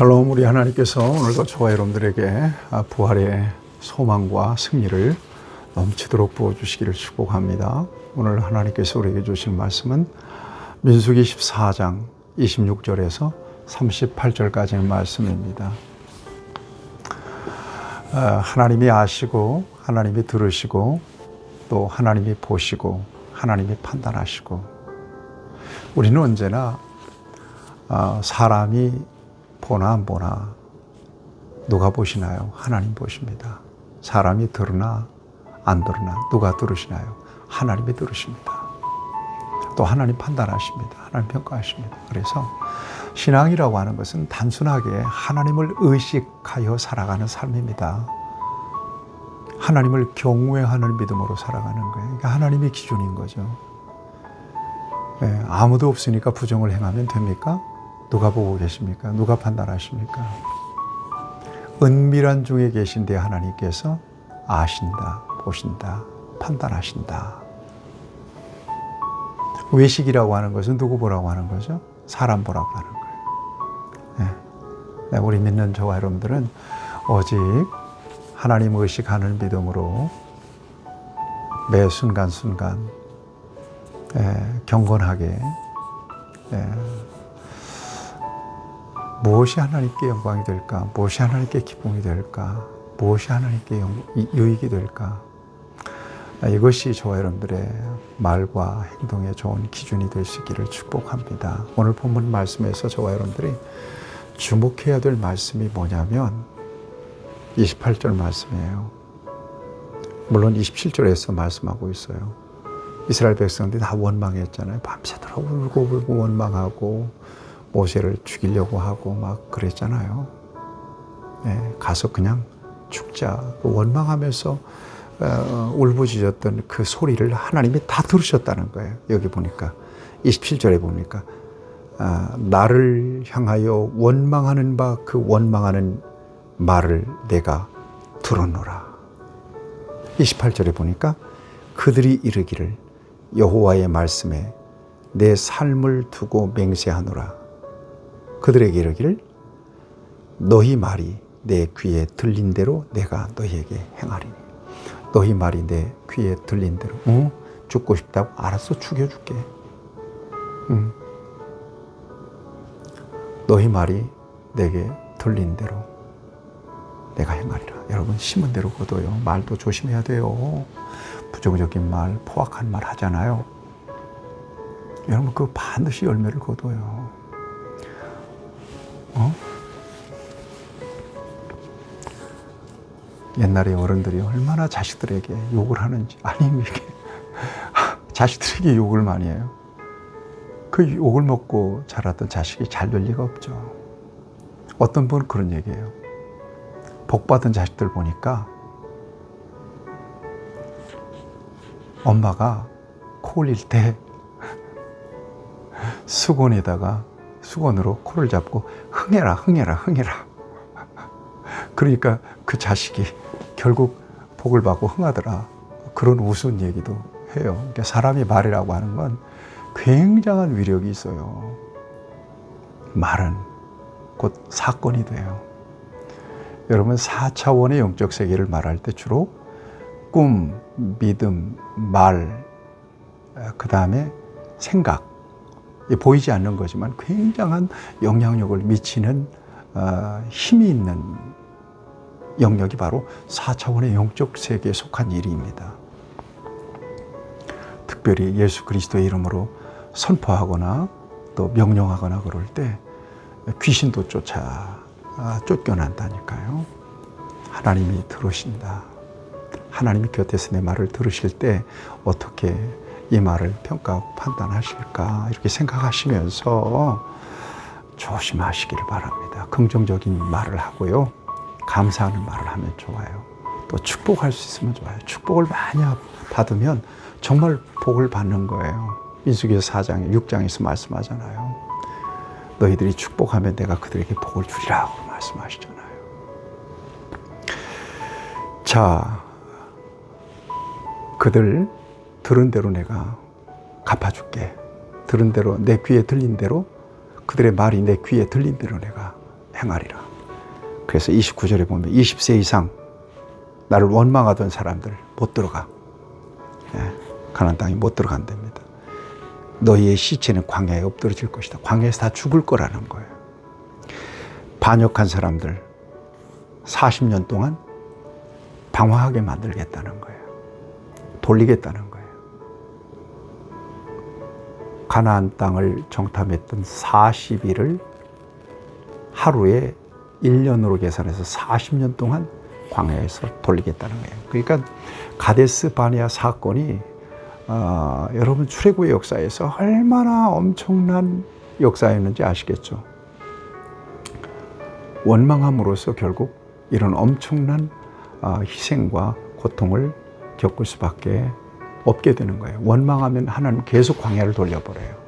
샬롬 우리 하나님께서 오늘도 저와 여러분들에게 아, 부활의 소망과 승리를 넘치도록 부어주시기를 축복합니다. 오늘 하나님께서 우리에게 주신 말씀은 민수기 14장 26절에서 38절까지의 말씀입니다. 아, 하나님이 아시고 하나님이 들으시고 또 하나님이 보시고 하나님이 판단하시고 우리는 언제나 아, 사람이 보나 안 보나 누가 보시나요? 하나님 보십니다. 사람이 들으나 안 들으나 누가 들으시나요? 하나님이 들으십니다. 또 하나님 판단하십니다. 하나님 평가하십니다. 그래서 신앙이라고 하는 것은 단순하게 하나님을 의식하여 살아가는 삶입니다. 하나님을 경외하는 믿음으로 살아가는 거예요. 그러니까 하나님이 기준인 거죠. 예, 아무도 없으니까 부정을 행하면 됩니까? 누가 보고 계십니까? 누가 판단하십니까? 은밀한 중에 계신데 하나님께서 아신다, 보신다, 판단하신다. 외식이라고 하는 것은 누구 보라고 하는 거죠? 사람 보라고 하는 거예요. 네. 우리 믿는 저와 여러분들은 오직 하나님 의식하는 믿음으로 매 순간순간 예, 경건하게 예, 무엇이 하나님께 영광이 될까? 무엇이 하나님께 기쁨이 될까? 무엇이 하나님께 유익이 될까? 이것이 저와 여러분들의 말과 행동의 좋은 기준이 있기를 축복합니다. 오늘 본문 말씀에서 저와 여러분들이 주목해야 될 말씀이 뭐냐면 28절 말씀이에요. 물론 27절에서 말씀하고 있어요. 이스라엘 백성들이 다 원망했잖아요. 밤새도록 울고 울고 원망하고 모세를 죽이려고 하고 막 그랬잖아요. 예, 가서 그냥 죽자. 원망하면서 어, 울부짖었던 그 소리를 하나님이 다 들으셨다는 거예요. 여기 보니까 27절에 보니까 아, 나를 향하여 원망하는 바 그 원망하는 말을 내가 들었노라. 28절에 보니까 그들이 이르기를 여호와의 말씀에 내 삶을 두고 맹세하노라. 그들에게 이르기를 너희 말이 내 귀에 들린 대로 내가 너희에게 행하리니. 너희 말이 내 귀에 들린 대로 응? 죽고 싶다고 알았어 죽여줄게. 응. 너희 말이 내게 들린 대로 내가 행하리라. 여러분 심은 대로 거둬요. 말도 조심해야 돼요. 부정적인 말 포악한 말 하잖아요. 여러분 그 반드시 열매를 거둬요 어? 옛날에 어른들이 얼마나 자식들에게 욕을 하는지 아니 이게 자식들에게 욕을 많이 해요. 그 욕을 먹고 자랐던 자식이 잘 될 리가 없죠. 어떤 분은 그런 얘기예요. 복 받은 자식들 보니까 엄마가 코 올릴 때 수건에다가 수건으로 코를 잡고 흥해라, 흥해라, 흥해라. 그러니까 그 자식이 결국 복을 받고 흥하더라. 그런 우스운 얘기도 해요. 그러니까 사람이 말이라고 하는 건 굉장한 위력이 있어요. 말은 곧 사건이 돼요. 여러분 4차원의 영적 세계를 말할 때 주로 꿈, 믿음, 말, 그 다음에 생각, 보이지 않는 거지만 굉장한 영향력을 미치는 어, 힘이 있는 영역이 바로 4차원의 영적 세계에 속한 일입니다. 특별히 예수 그리스도의 이름으로 선포하거나 또 명령하거나 그럴 때 귀신도 쫓아 아, 쫓겨난다니까요. 하나님이 들으신다. 하나님이 곁에서 내 말을 들으실 때 어떻게 이 말을 평가하고 판단하실까 이렇게 생각하시면서 조심하시기를 바랍니다. 긍정적인 말을 하고요. 감사하는 말을 하면 좋아요. 또 축복할 수 있으면 좋아요. 축복을 많이 받으면 정말 복을 받는 거예요. 민수기서 4장, 6장에서 말씀하잖아요. 너희들이 축복하면 내가 그들에게 복을 주리라고 말씀하시잖아요. 자, 그들 들은 대로 내가 갚아줄게. 들은 대로 내 귀에 들린 대로 그들의 말이 내 귀에 들린 대로 내가 행하리라. 그래서 29절에 보면 20세 이상 나를 원망하던 사람들 못 들어가. 예, 가나안 땅에 못 들어간답니다. 너희의 시체는 광야에 엎드러질 것이다. 광야에서 다 죽을 거라는 거예요. 반역한 사람들 40년 동안 방황하게 만들겠다는 거예요. 돌리겠다는 거예요. 가나안 땅을 정탐했던 40일을 하루에 1년으로 계산해서 40년 동안 광야에서 돌리겠다는 거예요. 그러니까 가데스 바니아 사건이 어, 여러분 출애굽의 역사에서 얼마나 엄청난 역사였는지 아시겠죠? 원망함으로써 결국 이런 엄청난 어, 희생과 고통을 겪을 수밖에 없게 되는 거예요. 원망하면 하나님 계속 광야를 돌려버려요.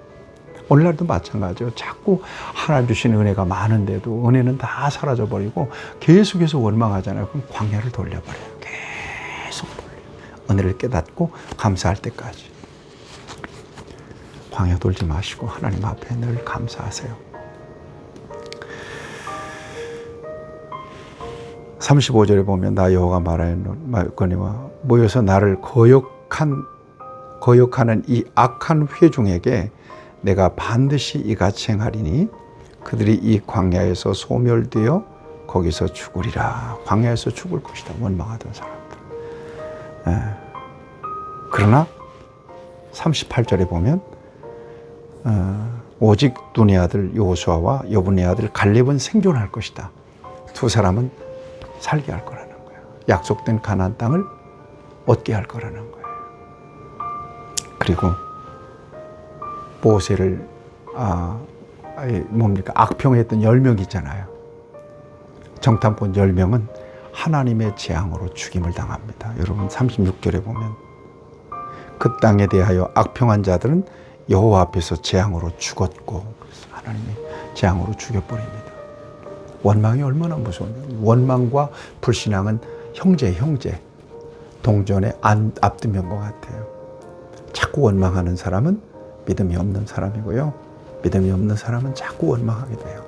오늘날도 마찬가지요. 자꾸 하나님 주신 은혜가 많은데도 은혜는 다 사라져 버리고 계속해서 원망하잖아요. 그럼 광야를 돌려버려요. 계속 돌려. 은혜를 깨닫고 감사할 때까지. 광야 돌지 마시고 하나님 앞에 늘 감사하세요. 35절에 보면 나 여호가 말하거니와 모여서 나를 거역 한 거역하는 이 악한 회중에게 내가 반드시 이같이 행하리니 그들이 이 광야에서 소멸되어 거기서 죽으리라. 광야에서 죽을 것이다. 원망하던 사람들. 예. 그러나 38절에 보면 어, 오직 눈의 아들 요호수아와 여분의 아들 갈렙은 생존할 것이다. 두 사람은 살게 할 거라는 거예요. 약속된 가나안 땅을 얻게 할 거라는 거예요. 그리고 모세를 아, 뭡니까 악평했던 열명 있잖아요. 정탐꾼 열 명은 하나님의 재앙으로 죽임을 당합니다. 여러분 36절에 보면 그 땅에 대하여 악평한 자들은 여호와 앞에서 재앙으로 죽었고 하나님이 재앙으로 죽여버립니다. 원망이 얼마나 무서운지 원망과 불신앙은 형제 형제 동전의 안, 앞뒤면과 같아요. 자꾸 원망하는 사람은 믿음이 없는 사람이고요. 믿음이 없는 사람은 자꾸 원망하게 돼요.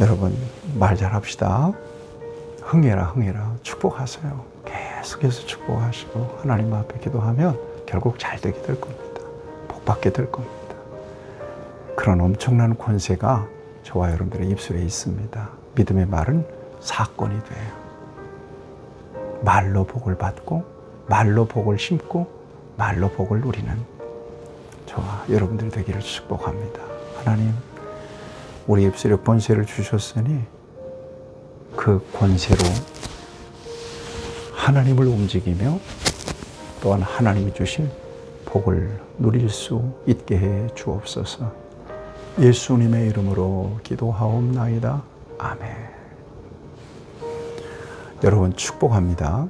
여러분 말 잘합시다. 흥해라 흥해라 축복하세요. 계속해서 축복하시고 하나님 앞에 기도하면 결국 잘 되게 될 겁니다. 복 받게 될 겁니다. 그런 엄청난 권세가 저와 여러분들의 입술에 있습니다. 믿음의 말은 사건이 돼요. 말로 복을 받고 말로 복을 심고 말로 복을 누리는 저와 여러분들이 되기를 축복합니다. 하나님, 우리 입술에 권세를 주셨으니 그 권세로 하나님을 움직이며 또한 하나님이 주신 복을 누릴 수 있게 해 주옵소서. 예수님의 이름으로 기도하옵나이다. 아멘. 여러분 축복합니다.